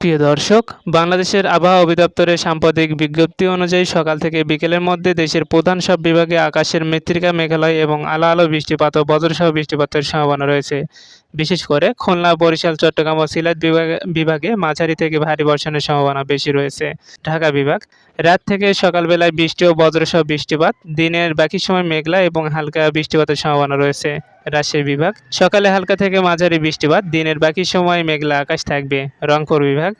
প্রিয় দর্শক, বাংলাদেশের আবহাওয়া অধিদপ্তরের সাম্প্রতিক বিজ্ঞপ্তি অনুযায়ী সকাল থেকে বিকেলের মধ্যে দেশের প্রধান সব বিভাগে আকাশের মৃত্তিকা, মেঘালয় এবং আলো আলো বৃষ্টিপাত ও বজ্রসহ বৃষ্টিপাতের সম্ভাবনা রয়েছে। বিশেষ করে খুলনা, বরিশাল, চট্টগ্রাম ও সিলেট বিভাগে বিভাগে মাঝারি থেকে ভারী বর্ষণের সম্ভাবনা বেশি রয়েছে। ঢাকা বিভাগ, রাত থেকে সকালবেলায় বৃষ্টি ও বজ্রসহ বৃষ্টিপাত, দিনের বাকি সময় মেঘলা এবং হালকা বৃষ্টিপাতের সম্ভাবনা রয়েছে। রাজশাহী বিভাগ। সকালে হালকা থেকে মাঝারি বৃষ্টিপাত, দিনের বাকি সময় মেঘলা আকাশ থাকবে, রংপুর বিভাগ।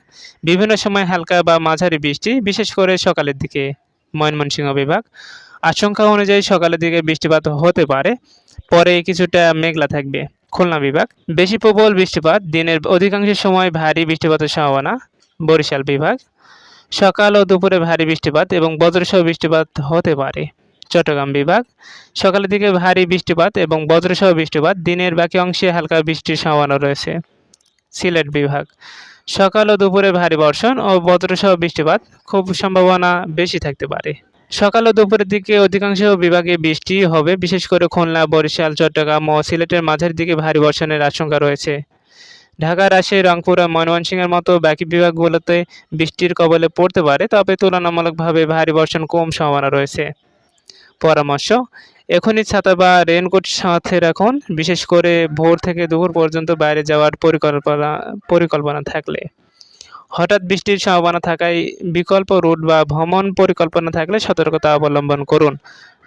বিভিন্ন সময় হালকা বা মাঝারি বৃষ্টি, বিশেষ করে সকালের দিকে। ময়মনসিংহ বিভাগ। আশঙ্কা অনুযায়ী সকালের দিকে বৃষ্টিপাত হতে পারে, পরে কিছুটা মেঘলা থাকবে। খুলনা বিভাগ। বেশি প্রবল বৃষ্টিপাত, দিনের অধিকাংশ সময় ভারী বৃষ্টিপাতের সম্ভাবনা। বরিশাল বিভাগ। সকাল ও দুপুরে ভারী বৃষ্টিপাত এবং বজ্রসহ বৃষ্টিপাত হতে পারে। চট্টগ্রাম বিভাগ। সকালের দিকে ভারী বৃষ্টিপাত এবং বজ্রসহ বৃষ্টিপাত। দিনের বাকি অংশে হালকা বৃষ্টির সম্ভাবনা রয়েছে সিলেট বিভাগ। সকাল ও দুপুরে ভারী বর্ষণ ও বজ্রসহ বৃষ্টিপাত। খুব সম্ভাবনা বেশি থাকতে পারে। সকাল ও দুপুরের দিকে অধিকাংশ বিভাগে বৃষ্টি হবে। বিশেষ করে খুলনা, বরিশাল, চট্টগ্রাম ও সিলেটের মাঝের দিকে ভারী বর্ষণের আশঙ্কা রয়েছে। ঢাকা, রাজশাহী, রংপুর ও ময়মনসিংহের মতো বাকি বিভাগগুলোতে বৃষ্টির কবলে পড়তে পারে, তবে তুলনামূলকভাবে ভারী বর্ষণ কম সম্ভাবনা রয়েছে। পরামর্শ। এখনই ছাতা বা রেনকোট সাথে রাখুন, বিশেষ করে ভোর থেকে দুপুর পর্যন্ত বাইরে যাওয়ার পরিকল্পনা পরিকল্পনা থাকলে। হঠাৎ বৃষ্টির সম্ভাবনা থাকায় বিকল্প রুট বা ভ্রমণ পরিকল্পনা থাকলে সতর্কতা অবলম্বন করুন।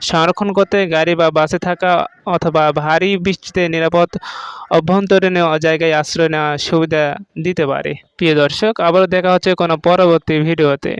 সংরক্ষণ করতে গাড়ি বা বাসে থাকা অথবা ভারী বৃষ্টিতে নিরাপদ অভ্যন্তরীণ জায়গায় আশ্রয় নেওয়া সুবিধা দিতে পারে। প্রিয় দর্শক, আবারও দেখা হচ্ছে কোনো পরবর্তী ভিডিওতে।